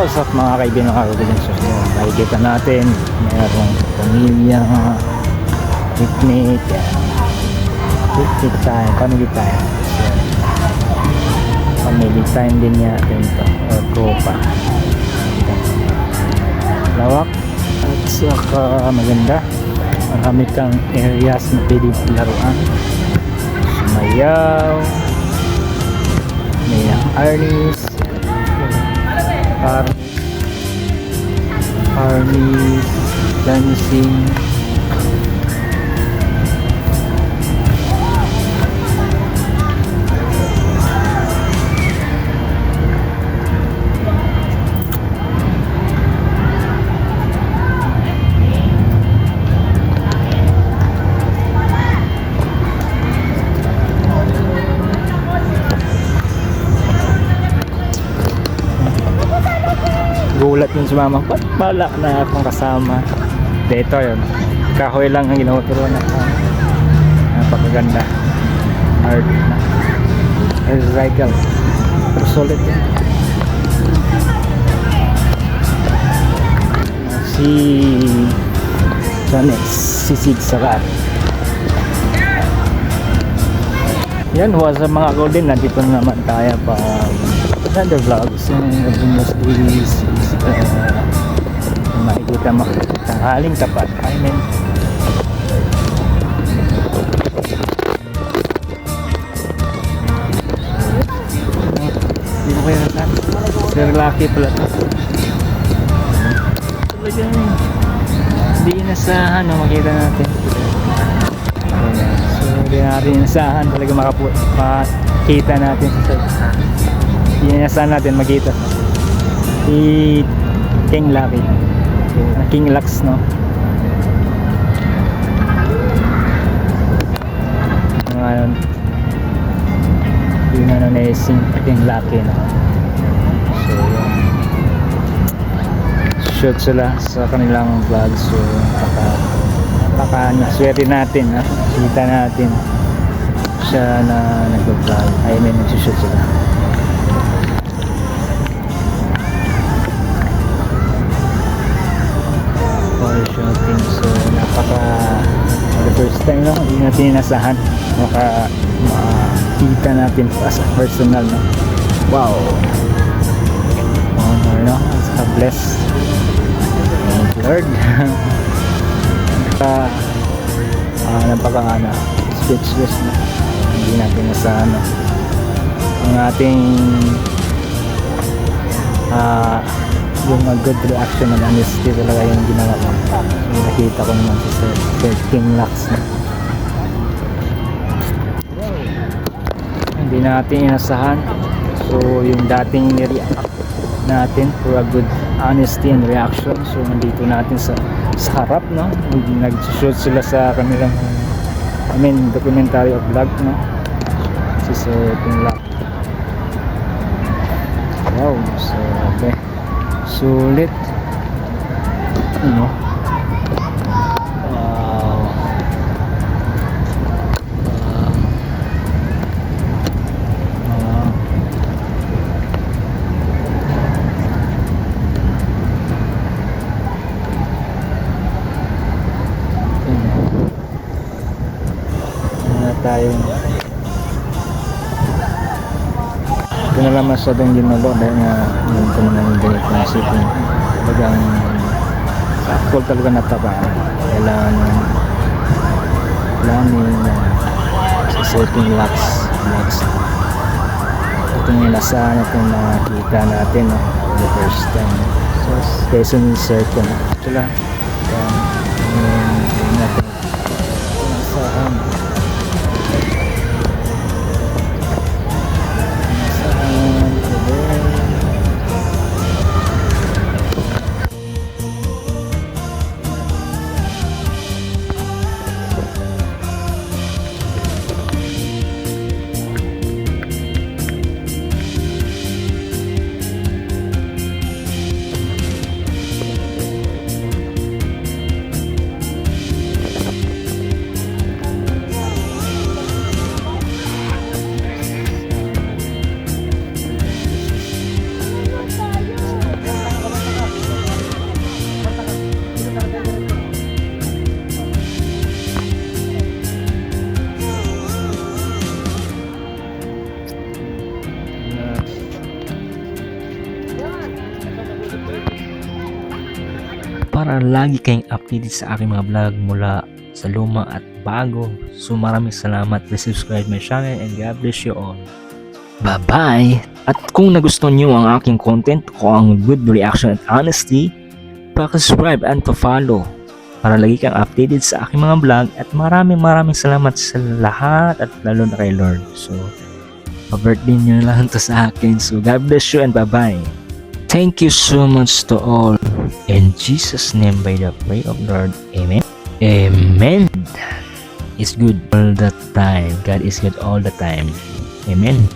What's up mga kaibigan din sa so, Makikita natin mayroong pamilya picnic yan. picnic time, family time. So, family time din natin ito or tropa. Lawak at saka maganda. Marami kang areas na pwede laruan. Sumayaw. May arnis army. Army. Dancing gulat yun si mama ba't wala na akong kasama? Dito yun. Kahoy lang ang ginuturo na napakaganda. Art na. Recycle pero solid. Yun si Janet sisig sakat yan was sa mga golden? Nandito na naman tayo pa another vlogs and most is uh, makikita mo tanghaling tapat. I mean hindi ko kayo nasan Sir Lucky pala to. Hindi inasahan no, makita natin. So hindi natin inasahan talaga makapu makita natin sa hindi inasahan natin makita si King Lucky. King Lux no? Ngayon yun. Ano na si King Lucky no? So yun. Shoot sila sa kanilang vlog. So baka baka naswerte natin ha? kita natin siya na nag-vlog. I mean nag-shoot sila the first time no hindi natin inasahan. Maka makita natin as a personal no? Wow. Honor no? As a bless. Thank Lord. Napaka uh, napaka ano speechless no? Hindi natin nasahan no? Ang ating ah yung uh, good reaction and honesty talaga yung ginawa ko. So, nakita ko naman si Sir, Sir King Lux na. Hindi natin inasahan. So, yung dating nireact natin for a good honesty and reaction. So, nandito natin sa, sa harap, no? Nag-shoot sila sa kanilang I mean, documentary of vlog, no? Si Sir King Lux. Wow, so, okay sulit ano wow wow Ano na tayo. Ito na lang masyadong ginulo dahil nga yun ko naman yung ganit na isipin. Talagang sakol talaga natabaan kailangan planning na sa setting locks locks. Ito yung nasahan itong nakita natin no, the first time. So Quezon Circle sila yan para lagi kayong updated sa aking mga vlog mula sa luma at bago. So maraming salamat. Please subscribe my channel and God bless you all. Bye-bye! At kung nagustuhan nyo ang aking content ko ang good reaction at honesty, pa-subscribe and pa-follow para lagi kang updated sa aking mga vlog at maraming maraming salamat sa lahat at lalo na kay Lord. So, pa-birthday nyo lang to sa akin. So, God bless you and bye-bye. Thank you so much to all. In Jesus' name, by the prayer of Lord. Amen. Amen. It's good all the time. God is good all the time. Amen.